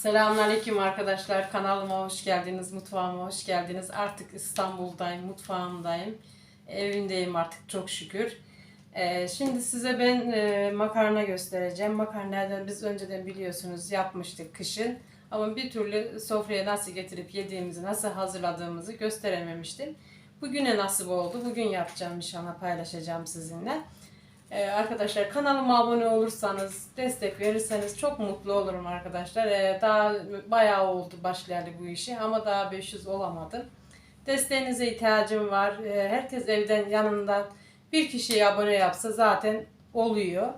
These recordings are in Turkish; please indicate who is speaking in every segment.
Speaker 1: Selamünaleyküm arkadaşlar. Kanalıma hoş geldiniz, mutfağıma hoş geldiniz. Artık İstanbul'dayım, mutfağımdayım. Evimdeyim artık çok şükür. Ee, şimdi size ben e, makarna göstereceğim. Makarnadan biz önceden biliyorsunuz yapmıştık kışın. Ama bir türlü sofraya nasıl getirip yediğimizi, nasıl hazırladığımızı gösterememiştim. Bugüne nasip oldu. Bugün yapacağım inşallah paylaşacağım sizinle. Ee, arkadaşlar kanalıma abone olursanız, destek verirseniz çok mutlu olurum arkadaşlar. Ee, daha bayağı oldu başlayalı bu işi ama daha 500 olamadım. Desteğinize ihtiyacım var. Ee, herkes evden yanından bir kişiye abone yapsa zaten oluyor.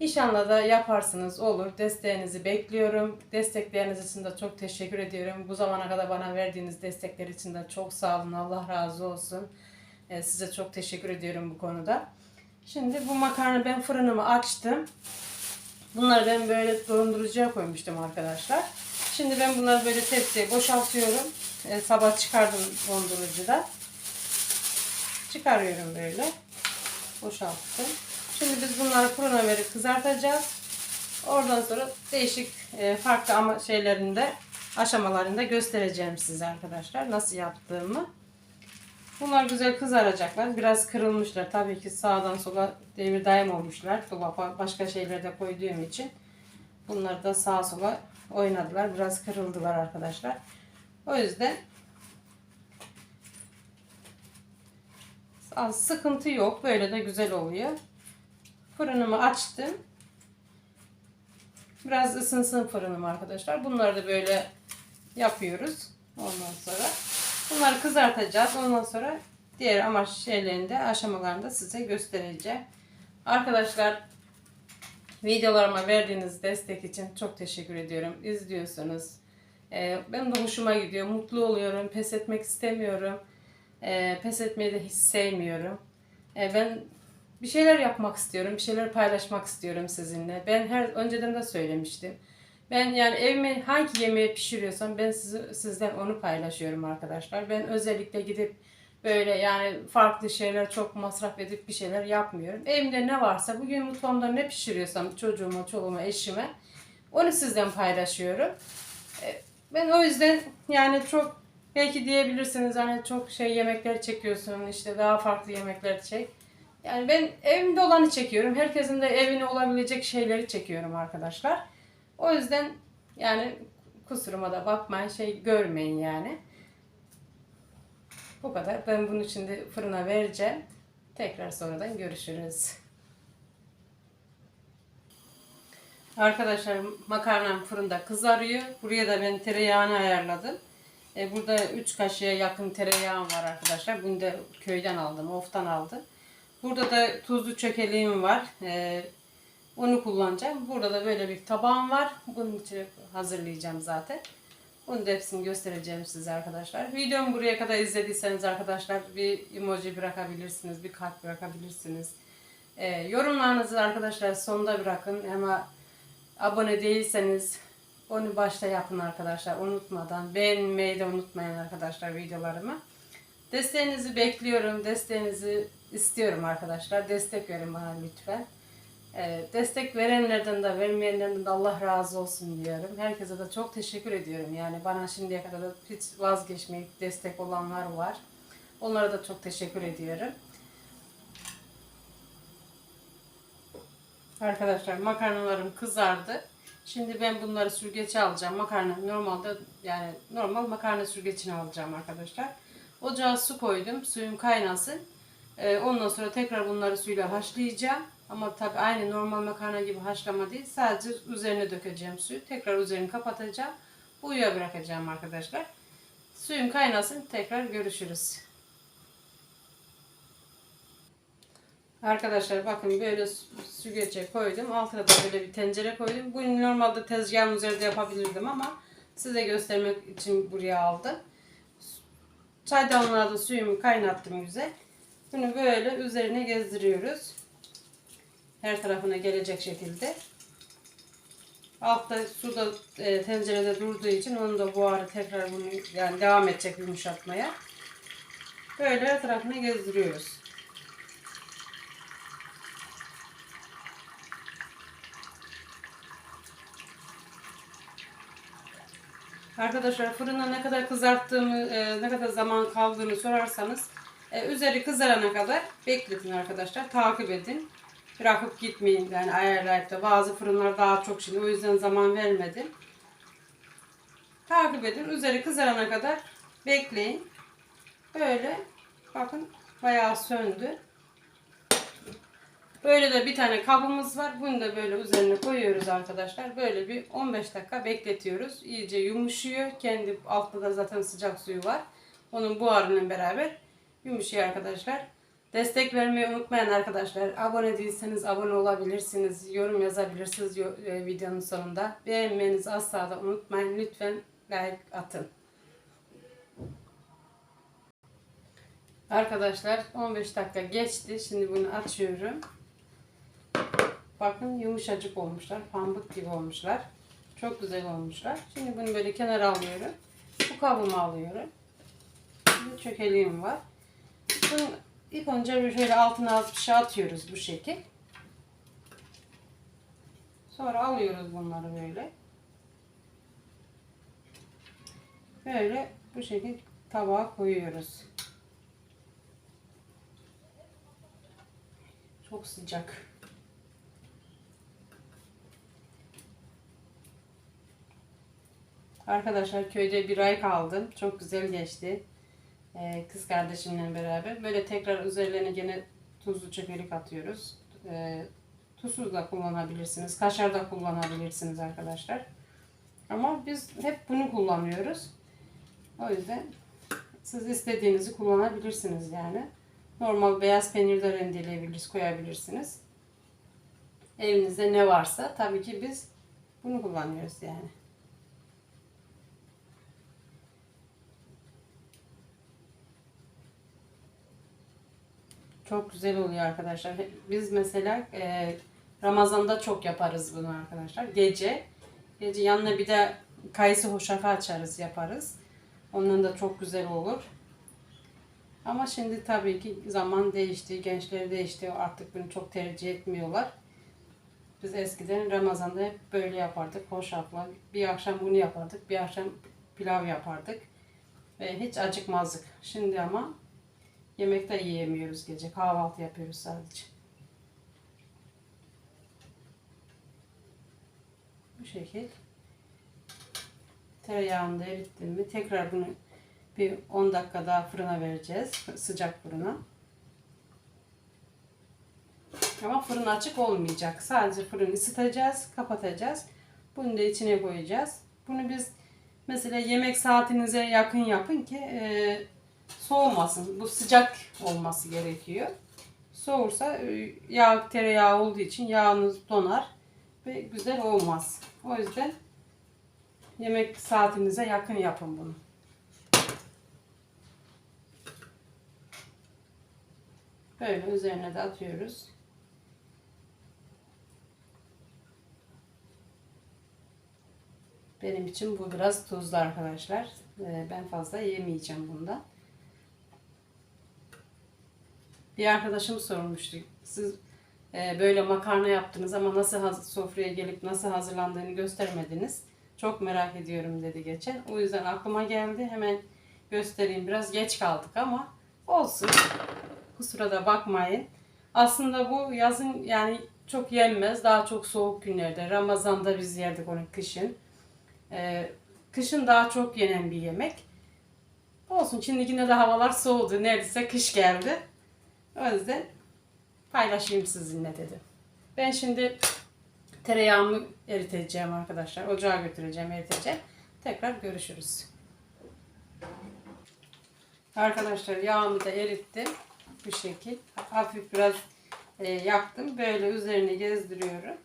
Speaker 1: İnşallah da yaparsınız olur. Desteğinizi bekliyorum. Destekleriniz için de çok teşekkür ediyorum. Bu zamana kadar bana verdiğiniz destekler için de çok sağ olun. Allah razı olsun. Ee, size çok teşekkür ediyorum bu konuda. Şimdi bu makarna ben fırınımı açtım. Bunları ben böyle dondurucuya koymuştum arkadaşlar. Şimdi ben bunları böyle tepsiye boşaltıyorum. Ee, sabah çıkardım dondurucuda. Çıkarıyorum böyle. Boşalttım. Şimdi biz bunları fırına verip kızartacağız. Oradan sonra değişik e, farklı ama şeylerinde aşamalarında göstereceğim size arkadaşlar nasıl yaptığımı. Bunlar güzel kızaracaklar. Biraz kırılmışlar. Tabii ki sağdan sola devir daim olmuşlar. Dolapa başka şeylerde koyduğum için. Bunlar da sağa sola oynadılar. Biraz kırıldılar arkadaşlar. O yüzden az sıkıntı yok. Böyle de güzel oluyor. Fırınımı açtım. Biraz ısınsın fırınım arkadaşlar. Bunları da böyle yapıyoruz. Ondan sonra bunları kızartacağız. Ondan sonra diğer amaç şeylerinde aşamalarında size göstereceğim. Arkadaşlar videolarıma verdiğiniz destek için çok teşekkür ediyorum. İzliyorsunuz. Ee, benim de hoşuma gidiyor. Mutlu oluyorum. Pes etmek istemiyorum. Ee, pes etmeyi de hiç sevmiyorum. Ee, ben bir şeyler yapmak istiyorum. Bir şeyler paylaşmak istiyorum sizinle. Ben her önceden de söylemiştim. Ben yani evime hangi yemeği pişiriyorsam ben sizi, sizden onu paylaşıyorum arkadaşlar. Ben özellikle gidip böyle yani farklı şeyler çok masraf edip bir şeyler yapmıyorum. Evimde ne varsa bugün mutfağımda ne pişiriyorsam çocuğuma, çoluğuma, eşime onu sizden paylaşıyorum. E, Ben o yüzden yani çok belki diyebilirsiniz hani çok şey yemekler çekiyorsun işte daha farklı yemekler çek. Yani ben evimde olanı çekiyorum. Herkesin de evine olabilecek şeyleri çekiyorum arkadaşlar. O yüzden yani kusuruma da bakmayın şey görmeyin yani. Bu kadar. Ben bunun için de fırına vereceğim. Tekrar sonradan görüşürüz. Arkadaşlar makarnam fırında kızarıyor. Buraya da ben tereyağını ayarladım. E, burada 3 kaşığa yakın tereyağım var arkadaşlar. Bunu da köyden aldım, oftan aldım. Burada da tuzlu çökeliğim var. E, onu kullanacağım. Burada da böyle bir tabağım var. Bunun için hazırlayacağım zaten. Bunu da hepsini göstereceğim size arkadaşlar. Videomu buraya kadar izlediyseniz arkadaşlar bir emoji bırakabilirsiniz. Bir kalp bırakabilirsiniz. E, yorumlarınızı arkadaşlar sonda bırakın. Ama abone değilseniz onu başta yapın arkadaşlar. Unutmadan. Beğenmeyi de unutmayın arkadaşlar videolarımı. Desteğinizi bekliyorum. Desteğinizi istiyorum arkadaşlar. Destek verin bana lütfen. Ee, destek verenlerden de vermeyenlerden de Allah razı olsun diyorum. Herkese de çok teşekkür ediyorum. Yani bana şimdiye kadar da hiç vazgeçmeyip destek olanlar var. Onlara da çok teşekkür ediyorum. Arkadaşlar makarnalarım kızardı. Şimdi ben bunları süzgece alacağım. Makarna normalde yani normal makarna süzgecini alacağım arkadaşlar. Ocağa su koydum. Suyum kaynasın. Ee, ondan sonra tekrar bunları suyla haşlayacağım. Ama tabi aynı normal makarna gibi haşlama değil. Sadece üzerine dökeceğim suyu. Tekrar üzerini kapatacağım. Buyuya bırakacağım arkadaşlar. Suyum kaynasın. Tekrar görüşürüz. Arkadaşlar bakın böyle süzgece koydum. Altına da böyle bir tencere koydum. Bunu normalde tezgahın üzerinde yapabilirdim ama size göstermek için buraya aldım. Çaydanlığa da suyumu kaynattım güzel. Bunu böyle üzerine gezdiriyoruz. Her tarafına gelecek şekilde. Altta suda e, tencerede durduğu için onun da buharı tekrar bunu yani devam edecek yumuşatmaya. Böyle her tarafına gezdiriyoruz. Arkadaşlar fırına ne kadar kızarttığımı, e, ne kadar zaman kaldığını sorarsanız e, üzeri kızarana kadar bekletin arkadaşlar. Takip edin. Bırakıp gitmeyin yani ayarlayıp da bazı fırınlar daha çok şimdi o yüzden zaman vermedim. Takip edin. Üzeri kızarana kadar bekleyin. Böyle bakın bayağı söndü. Böyle de bir tane kabımız var. Bunu da böyle üzerine koyuyoruz arkadaşlar. Böyle bir 15 dakika bekletiyoruz. İyice yumuşuyor. Kendi altta da zaten sıcak suyu var. Onun buharıyla beraber yumuşuyor arkadaşlar. Destek vermeyi unutmayın arkadaşlar. Abone değilseniz abone olabilirsiniz. Yorum yazabilirsiniz e, videonun sonunda. Beğenmenizi asla da unutmayın. Lütfen like atın. Arkadaşlar 15 dakika geçti. Şimdi bunu açıyorum. Bakın yumuşacık olmuşlar. Pamuk gibi olmuşlar. Çok güzel olmuşlar. Şimdi bunu böyle kenara alıyorum. Bu kabıma alıyorum. Bir çökeliğim var. Bunu ilk önce bir şöyle altına az bir şey atıyoruz bu şekil. Sonra alıyoruz bunları böyle. Böyle bu şekil tabağa koyuyoruz. Çok sıcak. Arkadaşlar köyde bir ay kaldım. Çok güzel geçti. Ee, kız kardeşimle beraber. Böyle tekrar üzerlerine gene tuzlu çökelik atıyoruz. Ee, tuzsuz da kullanabilirsiniz. Kaşar da kullanabilirsiniz arkadaşlar. Ama biz hep bunu kullanıyoruz. O yüzden siz istediğinizi kullanabilirsiniz yani. Normal beyaz peynir de rendeleyebiliriz, koyabilirsiniz. Evinizde ne varsa tabii ki biz bunu kullanıyoruz yani. Çok güzel oluyor arkadaşlar. Biz mesela e, Ramazan'da çok yaparız bunu arkadaşlar. Gece. Gece yanına bir de kayısı hoşafı açarız yaparız. Ondan da çok güzel olur. Ama şimdi tabii ki zaman değişti, gençler değişti. Artık bunu çok tercih etmiyorlar. Biz eskiden Ramazan'da hep böyle yapardık. Hoşafla. Bir akşam bunu yapardık, bir akşam pilav yapardık. Ve hiç acıkmazdık. Şimdi ama Yemekte yiyemiyoruz gece. Kahvaltı yapıyoruz sadece. Bu şekil. Tereyağını da erittim mi tekrar bunu bir 10 dakika daha fırına vereceğiz. Sıcak fırına. Ama fırın açık olmayacak. Sadece fırını ısıtacağız, kapatacağız. Bunu da içine koyacağız. Bunu biz mesela yemek saatinize yakın yapın ki e, soğumasın. Bu sıcak olması gerekiyor. Soğursa e, yağ tereyağı olduğu için yağınız donar ve güzel olmaz. O yüzden yemek saatinize yakın yapın bunu. Böyle üzerine de atıyoruz. Benim için bu biraz tuzlu arkadaşlar. Ee, Ben fazla yemeyeceğim bundan. Bir arkadaşım sormuştu. Siz e, böyle makarna yaptınız ama nasıl sofraya gelip nasıl hazırlandığını göstermediniz. Çok merak ediyorum dedi geçen. O yüzden aklıma geldi. Hemen göstereyim. Biraz geç kaldık ama olsun. Kusura da bakmayın. Aslında bu yazın yani çok yenmez. Daha çok soğuk günlerde. Ramazan'da biz yerdik onu kışın. Ee, kışın daha çok yenen bir yemek. Olsun şimdi yine de havalar soğudu. Neredeyse kış geldi. O yüzden paylaşayım sizinle dedim. Ben şimdi tereyağımı eriteceğim arkadaşlar. Ocağa götüreceğim, eriteceğim. Tekrar görüşürüz. Arkadaşlar yağımı da erittim. Bu şekil. Hafif biraz e, yaktım. Böyle üzerine gezdiriyorum.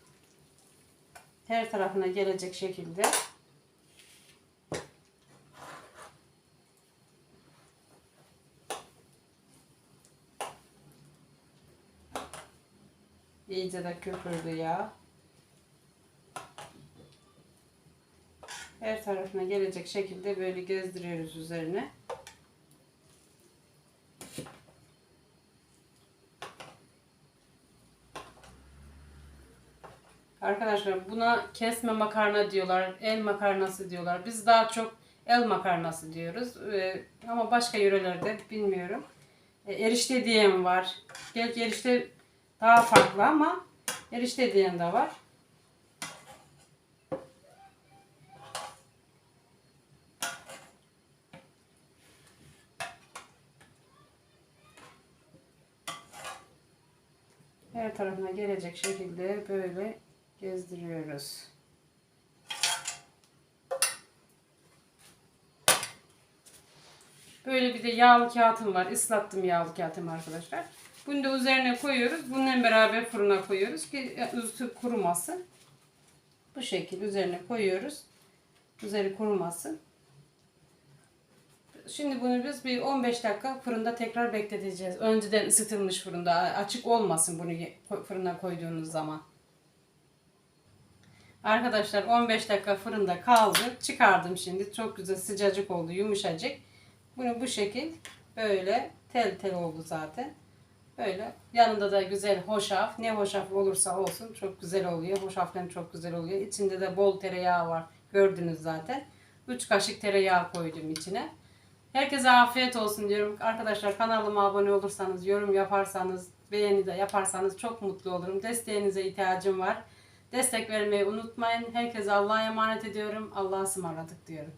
Speaker 1: Her tarafına gelecek şekilde. İyice de köpürdü yağ. Her tarafına gelecek şekilde böyle gezdiriyoruz üzerine. Arkadaşlar buna kesme makarna diyorlar, el makarnası diyorlar. Biz daha çok el makarnası diyoruz. Ee, ama başka yörelerde bilmiyorum. E, erişte diyen var. Gerçi erişte daha farklı ama erişte diyen de var. Her tarafına gelecek şekilde böyle gezdiriyoruz. Böyle bir de yağlı kağıtım var. Islattım yağlı kağıtımı arkadaşlar. Bunu da üzerine koyuyoruz. Bununla beraber fırına koyuyoruz ki üstü kurumasın. Bu şekilde üzerine koyuyoruz. Üzeri kurumasın. Şimdi bunu biz bir 15 dakika fırında tekrar bekleteceğiz. Önceden ısıtılmış fırında. Açık olmasın bunu fırına koyduğunuz zaman. Arkadaşlar 15 dakika fırında kaldı. Çıkardım şimdi. Çok güzel sıcacık oldu. Yumuşacık. Bunu bu şekil böyle tel tel oldu zaten. Böyle yanında da güzel hoşaf. Ne hoşaf olursa olsun çok güzel oluyor. Hoşafların çok güzel oluyor. İçinde de bol tereyağı var. Gördünüz zaten. 3 kaşık tereyağı koydum içine. Herkese afiyet olsun diyorum. Arkadaşlar kanalıma abone olursanız, yorum yaparsanız, beğeni de yaparsanız çok mutlu olurum. Desteğinize ihtiyacım var. Destek vermeyi unutmayın. Herkese Allah'a emanet ediyorum. Allah'a ısmarladık diyorum.